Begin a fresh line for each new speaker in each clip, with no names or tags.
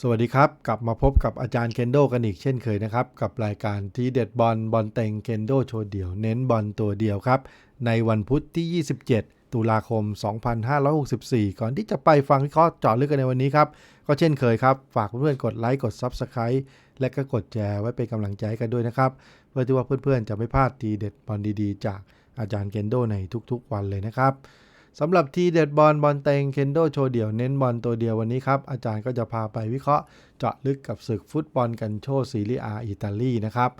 สวัสดีครับ กลับมาพบกับอาจารย์เคนโดกันอีกเช่นเคยนะครับ กับรายการทีเด็ดบอลบอลเต็งเคนโดโชว์เดี่ยวเน้นบอลตัวเดียวครับ ในวันพุธที่ 27 ตุลาคม 2564 ก่อนที่จะไปฟังวิเคราะห์เจาะลึกกันในวันนี้ครับ ก็เช่นเคยครับ ฝากเพื่อนๆกดไลค์กด Subscribe และก็กดแชร์ไว้เป็นกำลังใจกันด้วยนะครับ เพื่อที่ว่าเพื่อนๆจะไม่พลาดทีเด็ดบอลดีๆ จากอาจารย์เคนโดในทุกๆ วันเลยนะครับ สำหรับทีเด็ดบอลบอลเตงเคนโดโชว์เดี่ยวเน้นบอลตัวเดียววันนี้ครับ อาจารย์ก็จะพาไปวิเคราะห์เจาะลึกกับศึกฟุตบอลกันโชซีรีอาอิตาลีนะครับ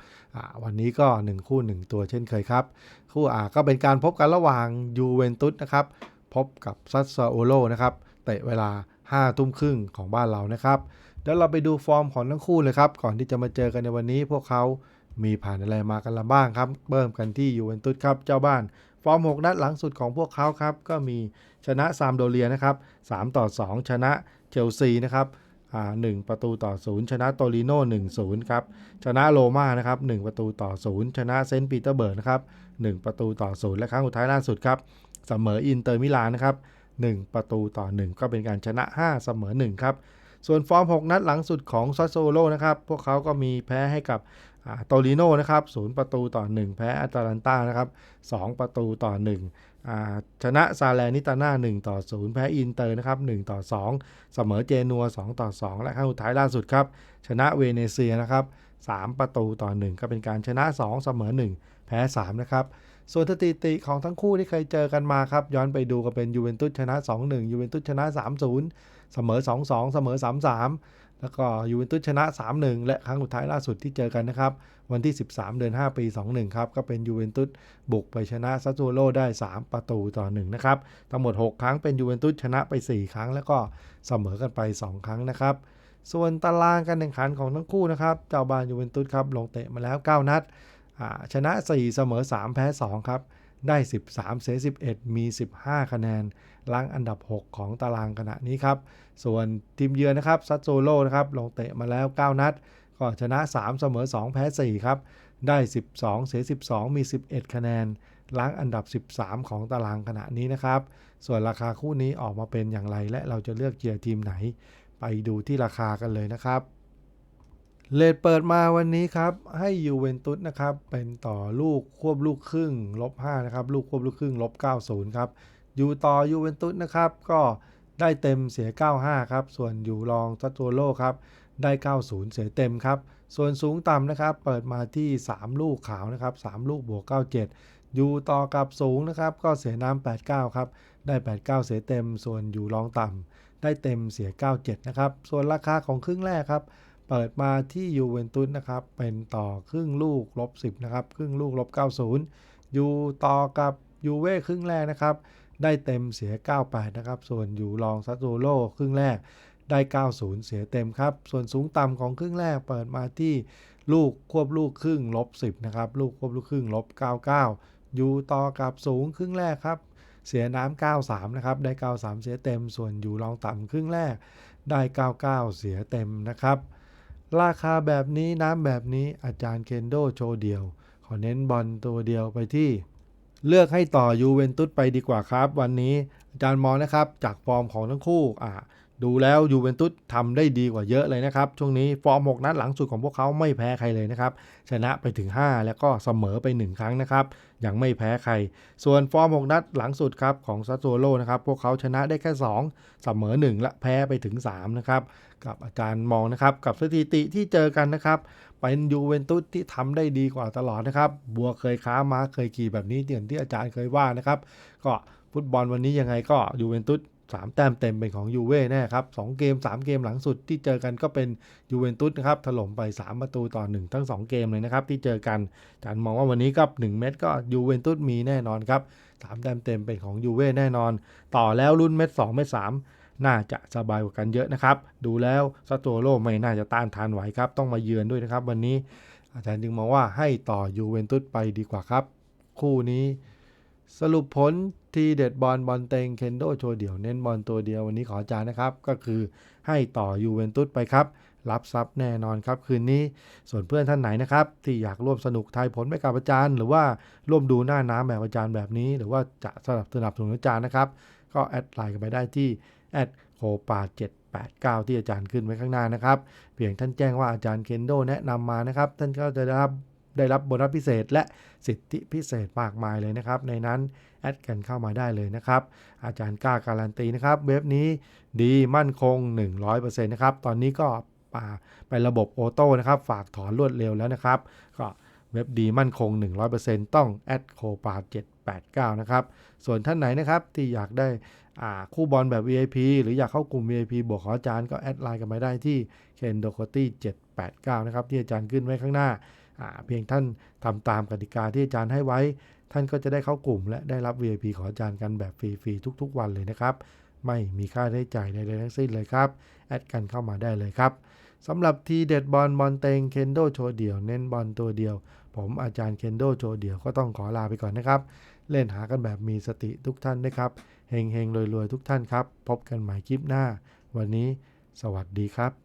วันนี้ก็ 1 คู่ 1 ตัวเช่นเคยครับ คู่อ่าก็เป็นการพบกันระหว่างยูเวนตุสนะครับ พบกับซัสซาโอโลนะครับเตะเวลา5ทุ่มครึ่งของบ้านเรานะครับเดี๋ยวเราไปดูฟอร์มของทั้งคู่เลยครับ ก่อนที่จะมาเจอกันในวันนี้พวกเขามีผ่านอะไรมากันละบ้างครับ เริ่มกันที่ยูเวนตุสครับเจ้าบ้าน ฟอร์ม 6 นัดหลังสุดของพวกเขาครับ ก็มีชนะซามโดเรียนะครับ3ต่อ 2 ชนะเชลซีนะครับอ่า1ประตูต่อ0ชนะโตริโน่1-0ครับชนะโรม่านะครับ1ประตูต่อ0ชนะเซนต์ปีเตอร์เบิร์กนะครับ1ประตูต่อ0และครั้งสุดท้ายล่าสุดครับเสมออินเตอร์มิลานนะครับ1ประตูต่อ1ก็เป็นการชนะ 5 เสมอ1ครับส่วนฟอร์ม 6 นัดหลังสุดของซัสโซโลนะครับพวกเขาก็มีแพ้ให้กับ โตริโน่นะครับ0ประตูต่อ 1 แพ้อัตแลนตานะครับ2ประตูต่อ1อชนะซาแลนิตาน่า1ต่อ0แพ้อินเตอร์นะครับ1ต่อ2 เสมอเจนัว 2 ต่อ 2 และครั้งสุดท้ายล่าสุดครับชนะเวเนเซียนะครับ3ประตูต่อ 1 ก็เป็นการชนะ 2 เสมอ 1 แพ้3นะครับ ส่วนสถิติของทั้งคู่ที่เคยเจอกันมาครับ ย้อนไปดูก็เป็นยูเวนตุสชนะ 2-1ยูเวนตุสชนะ 3-0 เสมอ 2-2 เสมอ 3-3 แล้วก็ยูเวนตุสชนะ 3-1 และครั้งสุดท้ายล่าสุดที่เจอกันนะครับ วันที่ 13 เดือน 5 ปี 21 ครับ ก็เป็นยูเวนตุสบุกไปชนะซัสโซโลได้ 3 ประตูต่อ 1 นะครับ ทั้งหมด 6 ครั้งเป็นยูเวนตุสชนะไป 4 ครั้ง แล้วก็เสมอกันไป 2 ครั้งนะครับส่วนตารางการแข่งขันของทั้งคู่นะครับ เจ้าบ้านยูเวนตุสครับลงเตะมาแล้ว 9 นัด ชนะ 4 เสมอ 3 แพ้ 2 ครับ ได้ 13 เสีย 11 มี 15 คะแนนล้างอันดับ 6 ของตารางขณะนี้ครับ ส่วนทีมเยือนนะครับซัตโซโลนะครับ ลงเตะมาแล้ว 9 นัด ก็ชนะ 3 เสมอ 2 แพ้ 4 ครับ ได้ 12 เสีย 12 มี 11 คะแนนล้างอันดับ 13 ของตารางขณะนี้นะครับ ส่วนราคาคู่นี้ออกมาเป็นอย่างไร และเราจะเลือกเชียร์ทีมไหน ไปดูที่ราคากันเลยนะครับ เลทเปิดมาวันนี้ครับ ให้ยูเวนตุสนะครับ เป็นต่อลูกควบลูกครึ่งลบ5นะครับ ลูกควบลูกครึ่งลบ90 ครับ อยู่ต่อยูเวนตุสนะครับ ก็ได้เต็มเสีย 95 ครับ ส่วนอยู่รองซัตโตโลครับ ได้ 90 เสียเต็มครับ ส่วนสูงต่ำนะครับ เปิดมาที่ 3 ลูกขาวนะครับ 3 ลูกบวก 97 อยู่ต่อกับสูงนะครับ ก็เสียน้ำ89 ครับ ได้ 89 เสียเต็ม ส่วนอยู่รองต่ำได้เต็มเสีย 97 นะครับ ส่วนราคาของครึ่งแรกครับ เปิดมาที่ยูเวนตุสนะครับ เป็นต่อครึ่งลูกลบ 10 นะครับ ครึ่งลูกลบ 90 อยู่ต่อกับยูเว่ครึ่งแรกนะครับ ได้เต็มเสีย 98 นะครับ ส่วนอยู่รองซัตโตโลครึ่งแรกได้ 90 เสียเต็มครับ ส่วนสูงต่ำของครึ่งแรกเปิดมาที่ลูกควบลูกครึ่งลบ 10 นะครับ ลูกควบลูกครึ่งลบ 99 อยู่ต่อกับสูงครึ่งแรกครับ เสียน้ำ93 นะครับ ได้ 93 เสียเต็ม ส่วนอยู่รองต่ำครึ่งแรกได้ 99 เสียเต็มนะครับ ราคาแบบนี้น้ำแบบนี้อาจารย์เคนโดโชว์เดียว ขอเน้นบอลตัวเดียวไปที่ เลือกให้ต่อยูเวนตุสไปดีกว่าครับ วันนี้อาจารย์มองนะครับจากฟอร์มของทั้งคู่อ่า ดูแล้วยูเวนตุสทำได้ดีกว่าเยอะเลยนะครับ ช่วงนี้ฟอร์ม 6 นัดหลังสุดของพวกเขาไม่แพ้ใครเลยนะครับ ชนะไปถึง 5 แล้วก็เสมอไป 1 ครั้งนะครับ ยังไม่แพ้ใคร ส่วนฟอร์ม 6 นัดหลังสุดครับของซัตโซโลนะครับ พวกเขาชนะได้แค่ 2 เสมอ 1 และแพ้ไปถึง 3 นะครับ กับอาจารย์มองนะครับ กับสถิติที่เจอกันนะครับเป็นยูเวนตุสที่ทำได้ดีกว่าตลอดนะครับ บัวเคยค้ามาเคยขี่แบบนี้อย่างที่อาจารย์เคยว่านะครับ ก็ฟุตบอลวันนี้ยังไงก็ยูเวนตุส สามแต้มเต็มเป็นของยูเว่แน่ครับสองเกม 3 เกมหลังสุดที่เจอกันก็เป็นยูเวนตุสนะครับถล่มไป 3 ประตูต่อ 1 ทั้ง 2 เกมเลยนะครับที่เจอกันอาจารย์มองว่าวันนี้ก็ 1 เม็ดก็ยูเวนตุสมีแน่นอนครับสามแต้มเต็มเป็นของยูเว่แน่นอน ต่อแล้วรุ่นเม็ด2เม็ด3น่าจะสบายกว่ากันเยอะนะครับ ดูแล้วซาโตโรไม่น่าจะต้านทานไหวครับ ต้องมาเยือนด้วยนะครับ วันนี้อาจารย์จึงมองว่าให้ต่อยูเวนตุสไปดีกว่าครับ คู่นี้ สรุปผลทีเด็ดบอลบอลเต็งเคนโดโชว์เดี่ยวเน้นบอลตัวเดียววันนี้ขอจารย์นะครับ ก็คือให้ต่อยูเวนตุสไปครับ รับทรัพย์แน่นอนครับ คืนนี้ส่วนเพื่อนท่านไหนนะครับ ที่อยากร่วมสนุกทายผลไปกับอาจารย์ หรือว่าร่วมดูหน้าน้ำแบบอาจารย์แบบนี้ หรือว่าจะสนับสนับสนุนอาจารย์นะครับ ก็แอดไลน์กันไปได้ที่แอดโคปา789 ที่อาจารย์ขึ้นไว้ข้างหน้านะครับ เพียงท่านแจ้งว่าอาจารย์เคนโดแนะนำมานะครับ ท่านก็จะได้รับ ได้รับโบนัสพิเศษ และสิทธิพิเศษมากมายเลยนะครับ ในนั้นแอดกันเข้ามาได้เลยนะครับ อาจารย์กล้าการันตีนะครับ เว็บนี้ดีมั่นคง 100%นะครับ ตอนนี้ก็ไประบบออโต้นะครับ ฝากถอนรวดเร็วแล้วนะครับ ก็เว็บดีมั่นคง 100%ต้องแอดโคปา789 นะครับ ส่วนท่านไหนนะครับที่อยากได้คู่บอลแบบ VIP หรืออยากเข้ากลุ่ม VIP บวกขออาจารย์ก็แอดไลน์กันมาได้ที่ k e n d o k o t y 789 นะครับ ที่อาจารย์ขึ้นไว้ข้างหน้า เพียงท่านทำตามกติกาที่อาจารย์ให้ไว้ ท่านก็จะได้เข้ากลุ่ม และได้รับ VIP ของอาจารย์กันแบบฟรี ๆ ทุกๆ วันเลยนะครับ ไม่มีค่าใช้จ่ายใดๆทั้งสิ้นเลยครับ แอดกันเข้ามาได้เลยครับสำหรับทีเด็ดบอลบอลเต็งเคนโดโชว์เดี่ยวเน้นบอลตัวเดียว ผมอาจารย์เคนโดโชว์เดี่ยวก็ต้องขอลาไปก่อนนะครับ เล่นหากันแบบมีสติทุกท่านนะครับเฮงๆรวยๆทุกท่านครับ พบกันใหม่คลิปหน้า วันนี้ สวัสดีครับ